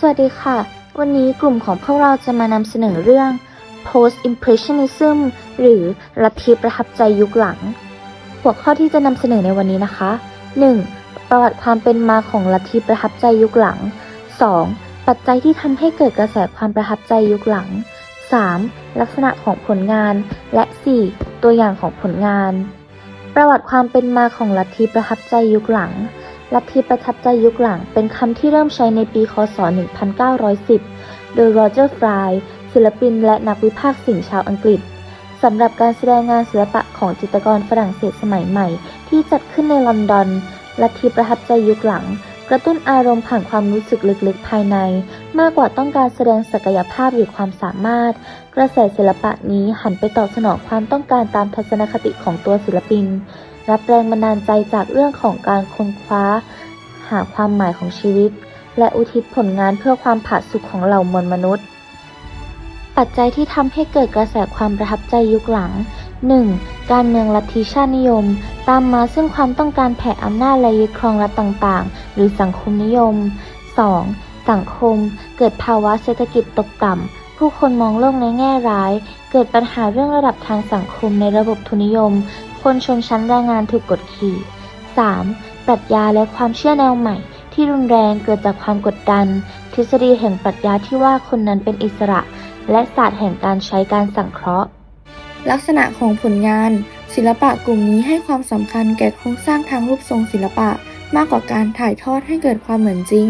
สวัสดีค่ะ วันนี้กลุ่มของพวกเราจะมานำเสนอเรื่อง Post Impressionism หรือลัทธิประทับใจยุคหลัง หัวข้อที่จะนำเสนอในวันนี้นะคะ 1. ประวัติความเป็นมาของลัทธิประทับใจยุคหลัง 2. ปัจจัยที่ทำให้เกิดกระแสความประทับใจยุคหลัง 3. ลักษณะของผลงาน และ 4. ตัวอย่างของผลงาน ประวัติความเป็นมาของลัทธิประทับใจยุคหลัง ลัทธิประทับใจยุคหลังเป็นคำที่เริ่มใช้ในปีค.ศ.1910 โดยโรเจอร์ฟรายศิลปินและนักวิพากษ์ศิลป์ชาวอังกฤษสำหรับการแสดงงานศิลปะของจิตรกรฝรั่งเศสสมัยใหม่ ที่จัดขึ้นในลอนดอนลัทธิประทับใจยุคหลัง กระตุ้นอารมณ์ผ่านความรู้สึกลึกๆภายใน มากกว่าต้องการแสดงศักยภาพหรือความสามารถ กระแสศิลปะนี้หันไปตอบสนองความต้องการตามทัศนคติของตัวศิลปิน รับแรงบันดาลใจจากเรื่องของการค้นคว้า หาความหมายของชีวิต และอุทิศผลงานเพื่อความผาสุกของเหล่ามวลมนุษย์ ปัจจัยที่ทำให้เกิดกระแสความประทับใจยุคหลัง 1. การเมืองลัทธิชาตินิยม ตามมาซึ่งความต้องการแผ่อำนาจและยึดครองรัฐต่างๆ หรือสังคมนิยม 2. สังคม เกิดภาวะเศรษฐกิจตกต่ำ ผู้คนมองโลกในแง่ร้าย เกิดปัญหาเรื่องระดับทางสังคมในระบบทุนนิยม คนชนชั้นแรงงานถูกกดขี่ 3. ปรัชญาและความเชื่อแนวใหม่ ที่รุนแรงเกิดจากความกดดัน ทฤษฎีแห่งปรัชญาที่ว่าคนนั้นเป็นอิสระ และศาสตร์แห่งการใช้การสังเคราะห์ลักษณะของผลงาน ศิลปะกลุ่มนี้ให้ความสำคัญแก่โครงสร้างทางรูปทรงศิลปะ มากกว่าการถ่ายทอดให้เกิดความเหมือนจริง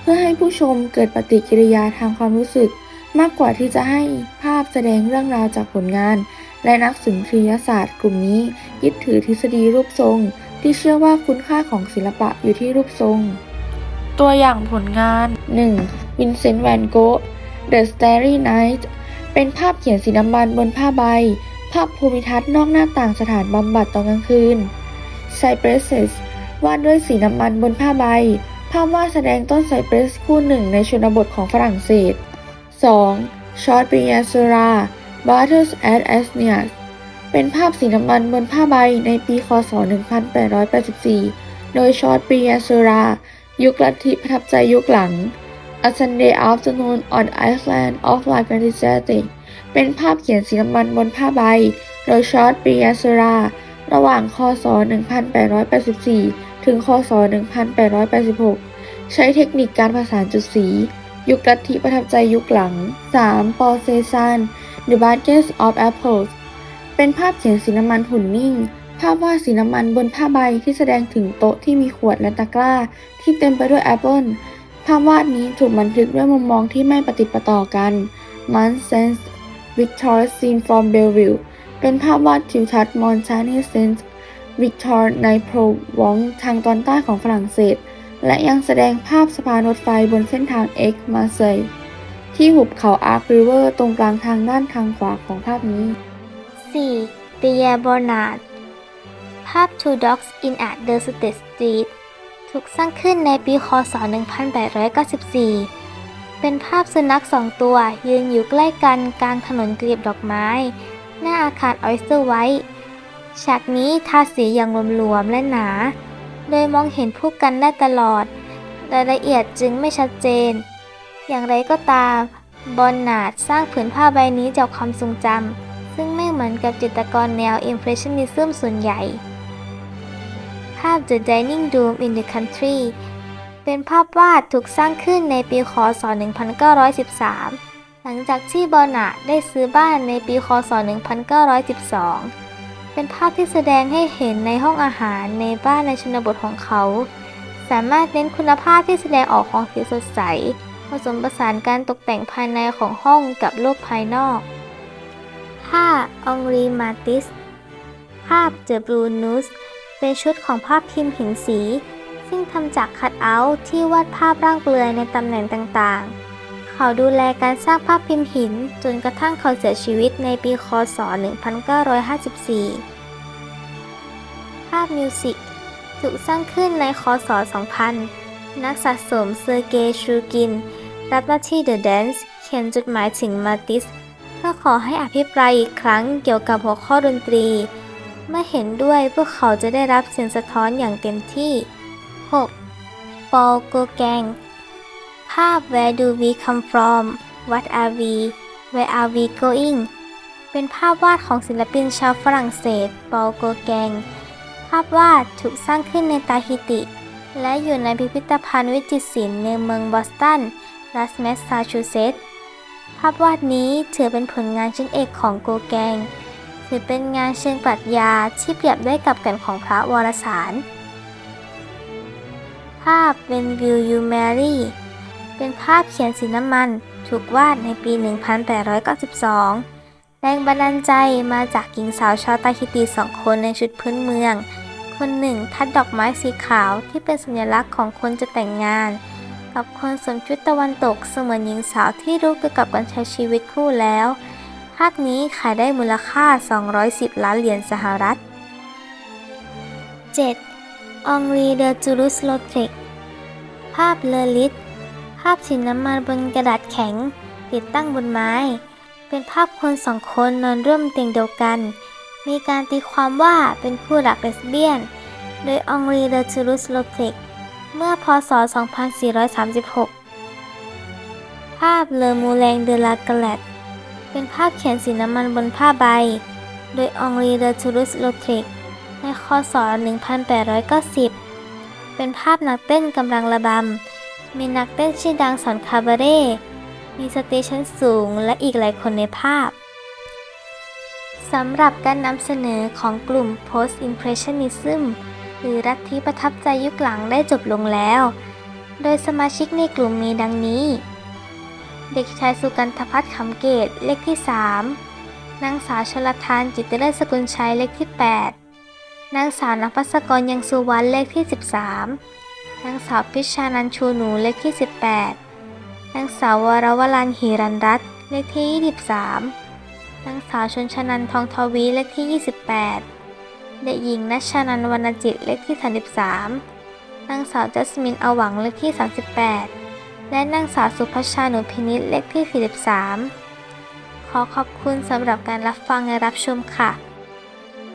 เพื่อให้ผู้ชมเกิดปฏิกิริยาทางความรู้สึก มากกว่าที่จะให้ภาพแสดงเรื่องราวจากผลงาน และนักสุนทรียศาสตร์กลุ่มนี้ ยึดถือทฤษฎีรูปทรง ที่เชื่อว่าคุณค่าของศิลปะอยู่ที่รูปทรง ตัวอย่างผลงาน 1. วินเซนต์แวนโก The Starry Night เป็นภาพเขียนสีน้ำมันบนผ้าใบ ภาพภูมิทัศน์นอกหน้าต่างสถานบำบัดตอนกลางคืน Cypresses วาดด้วยสีน้ำมันบนผ้าใบ ภาพวาดแสดงต้นไซเปรสคู่หนึ่งในชนบทของฝรั่งเศส 2. Short b r i a s u r a Battles at Asnias เป็นภาพสีน้ำมันบนผ้าใบในปีคศ 1884 โดย Short b r i a s u r a ยุคลัทธิประทับใจยุคหลัง A Sunday Afternoon on the Island of La g r a n d i z e t e เป็นภาพเขียนสีน้ำมันบนผ้าใบ โดยชอตปิยาสุรา ระหว่างคศ 1884 ถึงคศ 1886 ใช้เทคนิคการผสานจุดสี ยุคลัทธิประทับใจยุคหลัง 3. ปอเซซาน The Basket of Apples เป็นภาพเขียนสีน้ำมันหุ่นนิ่ง ภาพวาดสีน้ำมันบนผ้าใบที่แสดงถึงโต๊ะที่มีขวดและตะกร้า ที่เต็มไปด้วยแอปเปิลภาพวาดนี้ถูกบันทึกด้วยมุมมองที่ไม่ปฏิปต่อกัน Man Sense Victor Scene from Bellevue เป็นภาพวาดทิวทัศน์มอนชานีเซนต์วิกตอร์ในโพรวองทางตอนใต้ของฝรั่งเศส และยังแสดงภาพสะพานรถไฟบนเส้นทางเอ็กมาเซยที่หุบเขาอาร์คริเวอร์ตรงกลางทางด้านทางขวาของภาพนี้ 4. เปียบอนาร์ดภาพ Two Dogs in a Deserted Street ถูกสร้างขึ้นในปีค.ศ.1894 เป็นภาพสุนัขสองตัว ยืนอยู่ใกล้กันกลางถนนกลีบดอกไม้ หน้าอาคารออยสเตอร์ไวท์ฉากนี้ทาสีอย่างรวมๆและหนา โดยมองเห็นผู้กันได้ตลอด รายละเอียดจึงไม่ชัดเจน อย่างไรก็ตาม บอนนาดสร้างผืนผ้าใบนี้จากความทรงจำซึ่งไม่เหมือนกับจิตรกรแนว Impressionism ส่วนใหญ่ ภาพ The Dining Room in the Country เป็นภาพวาดถูกสร้างขึ้นในปีค.ศ.1913 หลังจากที่บอนาดได้ซื้อบ้านในปีค.ศ.1912 เป็นภาพที่แสดงให้เห็นในห้องอาหารในบ้านในชนบทของเขา สามารถเน้นคุณภาพที่แสดงออกของสีสดใส ผสมผสานการตกแต่งภายในของห้องกับโลกภายนอก 5. องรีมาติส ภาพ The Blue Noose เป็นชุดของภาพพิมพ์หินสี ซึ่งทำจากคัตเอาท์ที่วาดภาพร่างเปลือยในตำแหน่งต่างๆ เขาดูแลการสร้างภาพพิมพ์หิน จนกระทั่งเขาเสียชีวิตในปีค.ศ.1954 ภาพมิวสิกถูกสร้างขึ้นในค.ศ.2000 นักสะสมเซอร์เกย์ชูกิน รับหน้าที่ The Dance เขียนจดหมายถึงมาติสเพื่อขอให้อภิปรายอีกครั้งเกี่ยวกับหัวข้อดนตรี เมื่อเห็นด้วยพวกเขาจะได้รับเสียงสะท้อนอย่างเต็มที่ 6. ปอลโกแกง ภาพ Where do we come from What are we Where are we going เป็นภาพวาดของศิลปินชาวฝรั่งเศสปอลโกแกง ภาพวาดถูกสร้างขึ้นในตาฮิติ และอยู่ในพิพิธภัณฑ์วิจิตรศิลป์ในเมืองบอสตัน รัฐแมสซาชูเซตส์ ภาพวาดนี้ถือเป็นผลงานชิ้นเอกของโกแกง ถือเป็นงานเชิงปรัชญาที่เปรียบได้กับแก่นของพระวรสาร ภาพ When Will You Marry เป็นภาพเขียนสีน้ำมัน ถูกวาดในปี 1892 แรงบันดาลใจมาจากหญิงสาวชาวตาฮิติสองคนในชุดพื้นเมือง คนหนึ่งทัดดอกไม้สีขาวที่เป็นสัญลักษณ์ของคนจะแต่งงาน กับคนสวมชุดตะวันตกเสมือนหญิงสาวที่รู้เกี่ยวกับการใช้ชีวิตคู่แล้ว ภาพนี้ขายได้มูลค่า 210 ล้านเหรียญสหรัฐ 7. องรีเดอจูรุสโลเทรกภาพเลอลิตาพสีน้ำมันบนกระดาษแข็ง ติดตั้งบนไม้ เป็นภาพคนสองคนนอนร่วมเตียงเดียวกัน มีการตีความว่าเป็นคู่รักเลสเบี้ยน โดยองรีเดอจูรุสโลเทรกเมื่อพศ 2436 ภาพเลอมูแรงเดลากาเลตเป็นภาพเขียนสีน้ำมันบนผ้าใบ โดยองรีเดอทูรุสโลเทรกในคศ 1890 เป็นภาพนักเต้นกำลังระบำ มีนักเต้นชื่อดังสอนคาบาเร่ มีสเตชันสูงและอีกหลายคนในภาพ สำหรับการนำเสนอของกลุ่ม Post Impressionism หรือรัฐที่ประทับใจยุคหลังได้จบลงแล้ว โดยสมาชิกในกลุ่มมีดังนี้ เด็กชายสุกันทพัฒน์ขำเกตเลขที่ 3 นางสาวชลทานจิตเลิศสกุลชัยเลขที่ 8 นางสาวนภัสกรยังสุวรรณเลขที่ 13 นางสาวพิชานันชูหนูเลขที่ 18 นางสาววรวรันหีรันรัตน์เลขที่ 23 นางสาวชนชนันทองทวีเลขที่ 28 เด็กหญิงนัชชนันวรรณจิตเลขที่ 33 นางสาวจัสมินอวังเลขที่ 38 และนางสาวสุภชาหนูพินิษเลขที่ 43 ขอขอบคุณสำหรับการรับฟังและรับชมค่ะ